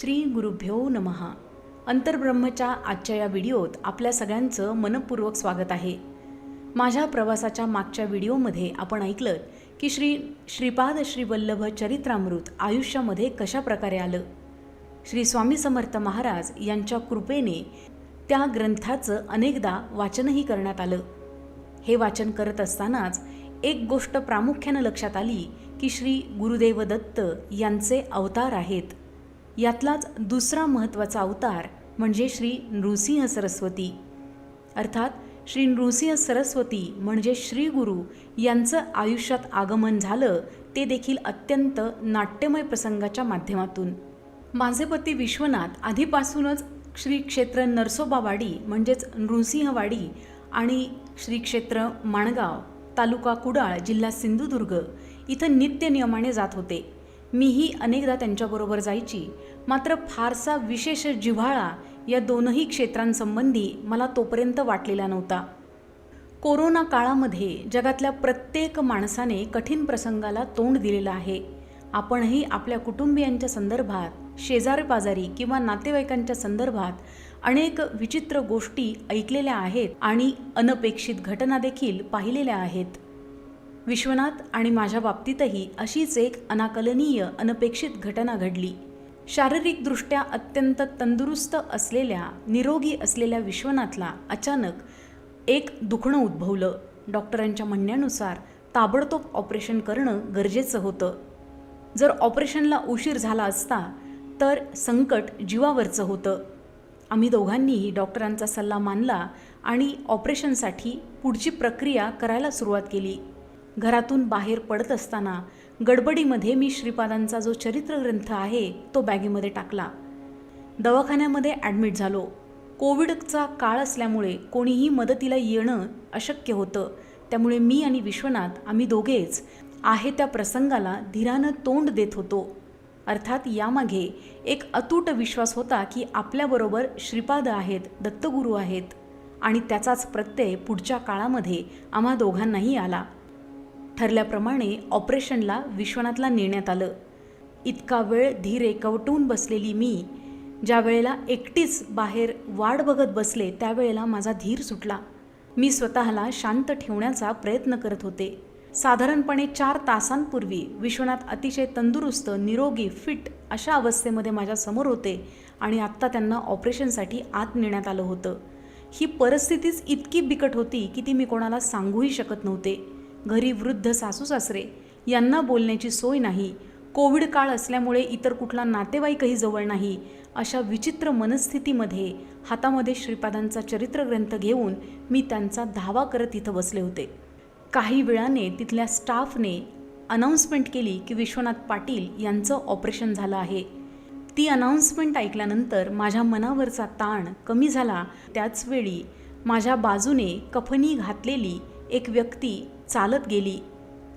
श्री गुरुभ्यो नमहा अंतर्ब्रह्मच्या आजच्या या व्हिडिओत आपल्या सगळ्यांचं मनपूर्वक स्वागत आहे. माझ्या प्रवासाच्या मागच्या व्हिडिओमध्ये आपण ऐकलं की श्री श्रीपाद श्रीवल्लभ चरित्रामृत आयुष्यामध्ये कशा प्रकारे आलं? श्री स्वामी समर्थ महाराज यांच्या कृपेने त्या ग्रंथाचं अनेकदा वाचनही करण्यात आलं. हे वाचन करत असतानाच एक गोष्ट प्रामुख्यानं लक्षात आली की श्री गुरुदेव दत्त यांचे अवतार आहेत. यातलाच दुसरा महत्त्वाचा अवतार म्हणजे श्री नृसिंह सरस्वती. अर्थात श्री नृसिंह सरस्वती म्हणजे श्री गुरु यांचं आयुष्यात आगमन झालं ते देखील अत्यंत नाट्यमय प्रसंगाच्या माध्यमातून. माझे पती विश्वनाथ आधीपासूनच श्री क्षेत्र नरसोबावाडी म्हणजेच नृसिंहवाडी आणि श्री क्षेत्र माणगाव तालुका कुडाळ जिल्हा सिंधुदुर्ग इथं नित्य नियमाने जात होते. मीही अनेकदा त्यांच्याबरोबर जायची. मात्र फारसा विशेष जिव्हाळा या दोनही क्षेत्रांसंबंधी मला तोपर्यंत वाटलेला नव्हता. कोरोना काळामध्ये जगातल्या प्रत्येक माणसाने कठीण प्रसंगाला तोंड दिलेलं आहे. आपणही आपल्या कुटुंबियांच्या संदर्भात शेजारपाजारी किंवा नातेवाईकांच्या संदर्भात अनेक विचित्र गोष्टी ऐकलेल्या आहेत आणि अनपेक्षित घटना देखील पाहिलेल्या आहेत. विश्वनाथ आणि माझ्या बाबतीतही अशीच एक अनाकलनीय अनपेक्षित घटना घडली. शारीरिकदृष्ट्या अत्यंत तंदुरुस्त असलेल्या निरोगी असलेल्या विश्वनाथला अचानक एक दुखणं उद्भवलं. डॉक्टरांच्या म्हणण्यानुसार ताबडतोब ऑपरेशन करणं गरजेचं होतं. जर ऑपरेशनला उशीर झाला असता तर संकट जीवावरचं होतं. आम्ही दोघांनीही डॉक्टरांचा सल्ला मानला आणि ऑपरेशनसाठी पुढची प्रक्रिया करायला सुरुवात केली. घरातून बाहेर पडत असताना गडबडीमध्ये मी श्रीपादांचा जो चरित्र ग्रंथ आहे तो बॅगेमध्ये टाकला. दवाखान्यामध्ये ॲडमिट झालो. कोविडचा काळ असल्यामुळे कोणीही मदतीला येणं अशक्य होतं. त्यामुळे मी आणि विश्वनाथ आम्ही दोघेच आहे त्या प्रसंगाला धीरानं तोंड देत होतो. अर्थात यामागे एक अतूट विश्वास होता की आपल्याबरोबर श्रीपाद आहेत दत्तगुरू आहेत आणि त्याचाच प्रत्यय पुढच्या काळामध्ये आम्हा दोघांनाही आला. ठरल्याप्रमाणे ऑपरेशनला विश्वनाथला नेण्यात आलं. इतका वेळ धीर एकवटून बसलेली मी ज्या वेळेला एकटीच बाहेर वाट बघत बसले त्यावेळेला माझा धीर सुटला. मी स्वतःला शांत ठेवण्याचा प्रयत्न करत होते. साधारणपणे चार तासांपूर्वी विश्वनाथ अतिशय तंदुरुस्त निरोगी फिट अशा अवस्थेमध्ये माझ्यासमोर होते आणि आत्ता त्यांना ऑपरेशनसाठी आत नेण्यात आलं होतं. ही परिस्थितीच इतकी बिकट होती की ती मी कोणाला सांगूही शकत नव्हते. घरी वृद्ध सासू सासरे. यांना बोलण्याची सोय नाही. कोविड काळ असल्यामुळे इतर कुठला नातेवाईकही जवळ नाही. अशा विचित्र मनस्थितीमध्ये हातामध्ये श्रीपादांचा चरित्रग्रंथ घेऊन मी त्यांचा धावा करत इथं बसले होते. काही वेळाने तिथल्या स्टाफने अनाऊन्समेंट केली की विश्वनाथ पाटील यांचं ऑपरेशन झालं आहे. ती अनाऊन्समेंट ऐकल्यानंतर माझ्या मनावरचा ताण कमी झाला. त्याचवेळी माझ्या बाजूने कफनी घातलेली एक व्यक्ती चालत गेली.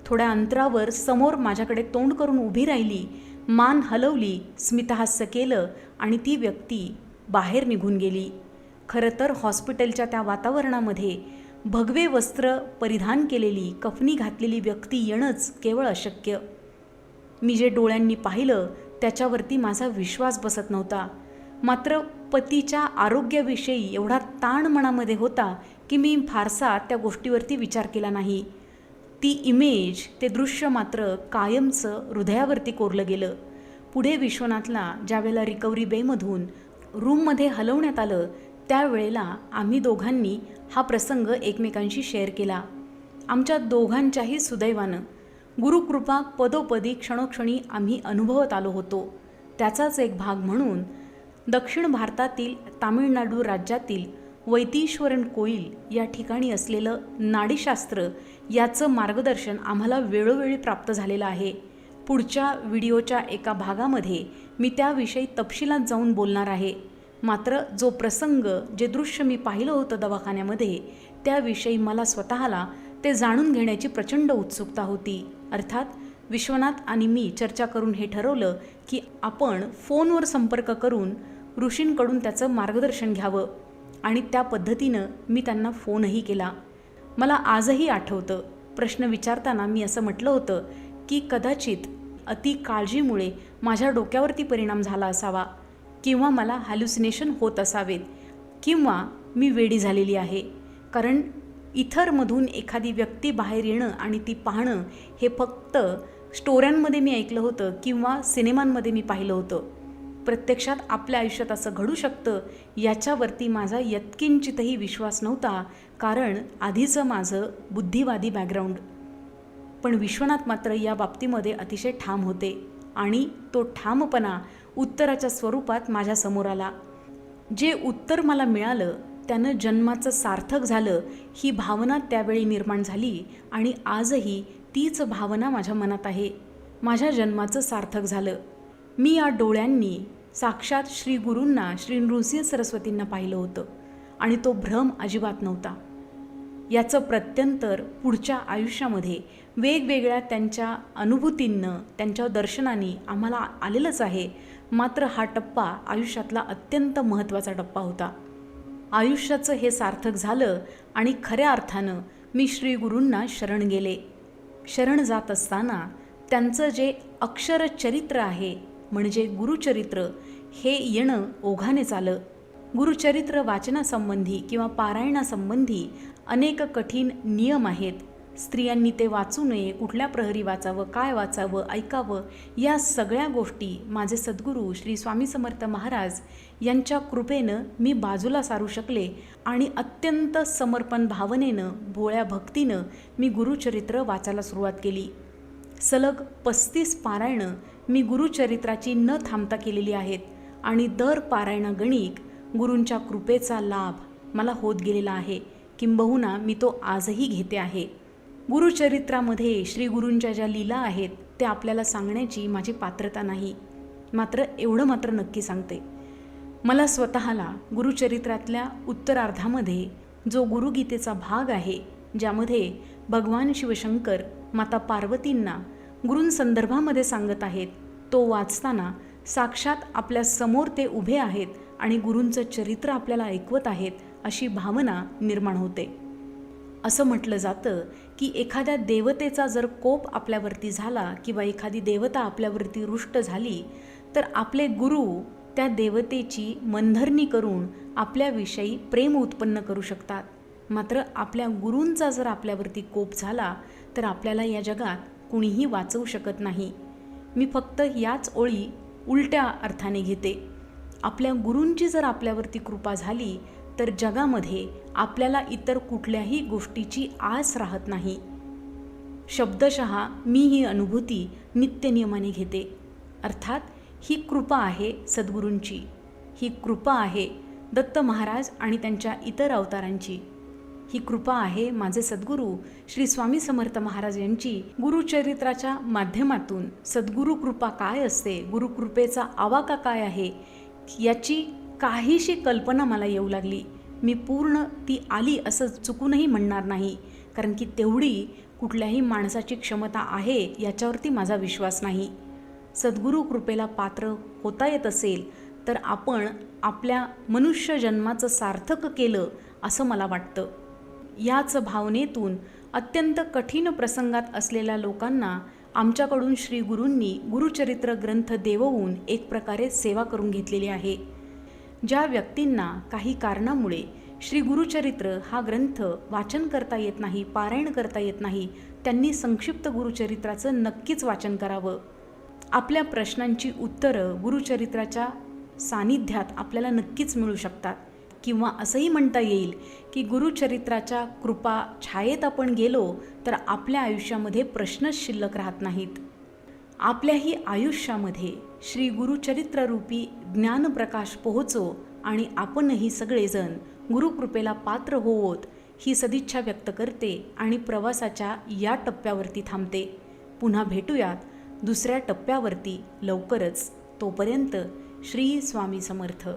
थोड्या अंतरावर समोर माझ्याकडे तोंड करून उभी राहिली मान हलवली स्मितहास्य केलं आणि ती व्यक्ती बाहेर निघून गेली. खरं तर हॉस्पिटलच्या त्या वातावरणामध्ये भगवे वस्त्र परिधान केलेली कफनी घातलेली व्यक्ती येणंच केवळ अशक्य. मी जे डोळ्यांनी पाहिलं त्याच्यावरती माझा विश्वास बसत नव्हता. मात्र पतीच्या आरोग्याविषयी एवढा ताण मनामध्ये होता की मी फारसा त्या गोष्टीवरती विचार केला नाही. ती इमेज ते दृश्य मात्र कायमचं हृदयावरती कोरलं गेलं. पुढे विश्वनाथला ज्यावेळेला रिकव्हरी बेमधून रूममध्ये हलवण्यात आलं त्यावेळेला आम्ही दोघांनी हा प्रसंग एकमेकांशी शेअर केला. आमच्या दोघांच्याही सुदैवानं. गुरुकृपा पदोपदी क्षणोक्षणी आम्ही अनुभवत आलो होतो. त्याचाच एक भाग म्हणून दक्षिण भारतातील तामिळनाडू राज्यातील वैतीश्वरन कोईल या ठिकाणी असलेलं नाडीशास्त्र याचं मार्गदर्शन आम्हाला वेळोवेळी प्राप्त झालेलं आहे. पुढच्या व्हिडिओच्या एका भागामध्ये मी त्याविषयी तपशिलात जाऊन बोलणार आहे. मात्र जो प्रसंग जे दृश्य मी पाहिलं होतं दवाखान्यामध्ये त्याविषयी मला स्वतःला ते जाणून घेण्याची प्रचंड उत्सुकता होती. अर्थात विश्वनाथ आणि मी चर्चा करून हे ठरवलं की आपण फोनवर संपर्क करून ऋषींकडून त्याचं मार्गदर्शन घ्यावं. आणि त्या पद्धतीनं मी त्यांना फोनही केला. मला आजही आठवतं. प्रश्न विचारताना मी असं म्हटलं होतं की कदाचित अति काळजीमुळे माझ्या डोक्यावरती परिणाम झाला असावा किंवा मला हॅल्युसिनेशन होत असावेत किंवा मी वेडी झालेली आहे. कारण इथरमधून एखादी व्यक्ती बाहेर येणं आणि ती पाहणं हे फक्त स्टोऱ्यांमध्ये मी ऐकलं होतं किंवा सिनेमांमध्ये मी पाहिलं होतं. प्रत्यक्षात आपल्या आयुष्यात असं घडू शकतं याच्यावरती माझा यत्किंचितही विश्वास नव्हता कारण आधीचं माझं बुद्धिवादी बॅकग्राऊंड पण विश्वनाथ मात्र या बाबतीमध्ये अतिशय ठाम होते आणि तो ठामपणा उत्तराच्या स्वरूपात माझ्यासमोर आला. जे उत्तर मला मिळालं त्यानं जन्माचं सार्थक झालं ही भावना त्यावेळी निर्माण झाली आणि आजही तीच भावना माझ्या मनात आहे. माझ्या जन्माचं सार्थक झालं. मी या डोळ्यांनी साक्षात श्री गुरूंना श्री नृसिंह सरस्वतींना पाहिलं होतं आणि तो भ्रम अजिबात नव्हता. याचं प्रत्यंतर पुढच्या आयुष्यामध्ये वेगवेगळ्या त्यांच्या अनुभूतींनं त्यांच्या दर्शनाने आम्हाला आलेलंच आहे. मात्र हा टप्पा आयुष्यातला अत्यंत महत्त्वाचा टप्पा होता. आयुष्याचं हे सार्थक झालं आणि खऱ्या अर्थानं मी श्री गुरूंना शरण गेले. शरण जात असताना त्यांचं जे अक्षरचरित्र आहे म्हणजे गुरुचरित्र हे येणं ओघानेच आलं. गुरुचरित्र वाचनासंबंधी किंवा पारायणासंबंधी अनेक कठीण नियम आहेत. स्त्रियांनी ते वाचू नये कुठल्या प्रहरी वाचावं काय वाचावं ऐकावं या सगळ्या गोष्टी माझे सद्गुरू श्री स्वामी समर्थ महाराज यांच्या कृपेनं मी बाजूला सारू शकले आणि अत्यंत समर्पण भावनेनं भोळ्या भक्तीनं मी गुरुचरित्र वाचायला सुरुवात केली. सलग पस्तीस पारायणं मी गुरुचरित्राची न थांबता केलेली आहेत आणि दर पारायणागणिक गुरूंच्या कृपेचा लाभ मला होत गेलेला आहे. किंबहुना मी तो आजही घेते आहे. गुरुचरित्रामध्ये श्री गुरूंच्या ज्या लीला आहेत त्या आपल्याला सांगण्याची माझी पात्रता नाही. मात्र एवढं मात्र नक्की सांगते. मला स्वतःला गुरुचरित्रातल्या उत्तरार्धामध्ये जो गुरुगीतेचा भाग आहे ज्यामध्ये भगवान शिवशंकर माता पार्वतींना गुरूंसंदर्भामध्ये सांगत आहेत. तो वाचताना साक्षात आपल्यासमोर ते उभे आहेत आणि गुरूंचं चरित्र आपल्याला ऐकवत आहेत अशी भावना निर्माण होते. असं म्हटलं जातं की एखाद्या देवतेचा जर कोप आपल्यावरती झाला किंवा एखादी देवता आपल्यावरती रुष्ट झाली तर आपले गुरु त्या देवतेची मनधरणी करून आपल्याविषयी प्रेम उत्पन्न करू शकतात. मात्र आपल्या गुरूंचा जर आपल्यावरती कोप झाला तर आपल्याला या जगात कुणीही वाचवू शकत नाही. मी फक्त याच ओळी उलट्या अर्थाने घेते. आपल्या गुरूंची जर आपल्यावरती कृपा झाली तर जगामध्ये आपल्याला इतर कुठल्याही गोष्टीची आस राहत नाही. शब्दशः मी ही अनुभूती नित्यनियमाने घेते. अर्थात ही कृपा आहे सद्गुरूंची. ही कृपा आहे दत्त महाराज आणि त्यांच्या इतर अवतारांची. ही कृपा आहे माझे सद्गुरू श्री स्वामी समर्थ महाराज यांची गुरुचरित्राच्या माध्यमातून. सद्गुरू कृपा काय असते? गुरुकृपेचा आवाका काय आहे? याची काहीशी कल्पना मला येऊ लागली. मी पूर्ण ती आली असं चुकूनही म्हणणार नाही. कारण की तेवढी कुठल्याही माणसाची क्षमता आहे याच्यावरती माझा विश्वास नाही. सद्गुरू कृपेला पात्र होता येत असेल तर आपण आपल्या मनुष्य जन्माचं सार्थक केलं असं मला वाटतं. याच भावनेतून अत्यंत कठीण प्रसंगात असलेल्या लोकांना आमच्याकडून श्री गुरूंनी गुरुचरित्र ग्रंथ देववून एक प्रकारे सेवा करून घेतलेली आहे. ज्या व्यक्तींना काही कारणामुळे श्री गुरुचरित्र हा ग्रंथ वाचन करता येत नाही पारायण करता येत नाही त्यांनी संक्षिप्त गुरुचरित्राचं नक्कीच वाचन करावं. आपल्या प्रश्नांची उत्तरं गुरुचरित्राच्या सानिध्यात आपल्याला नक्कीच मिळू शकतात. किंवा असंही म्हणता येईल की गुरुचरित्राच्या कृपा छायेत आपण गेलो तर आपल्या आयुष्यामध्ये प्रश्नच शिल्लक राहत नाहीत. आपल्याही आयुष्यामध्ये श्री गुरुचरित्ररूपी ज्ञानप्रकाश पोहोचो आणि आपणही सगळेजण गुरुकृपेला पात्र होवोत ही सदिच्छा व्यक्त करते आणि प्रवासाच्या या टप्प्यावरती थांबते. पुन्हा भेटूयात दुसऱ्या टप्प्यावरती लवकरच. तोपर्यंत श्री स्वामी समर्थ.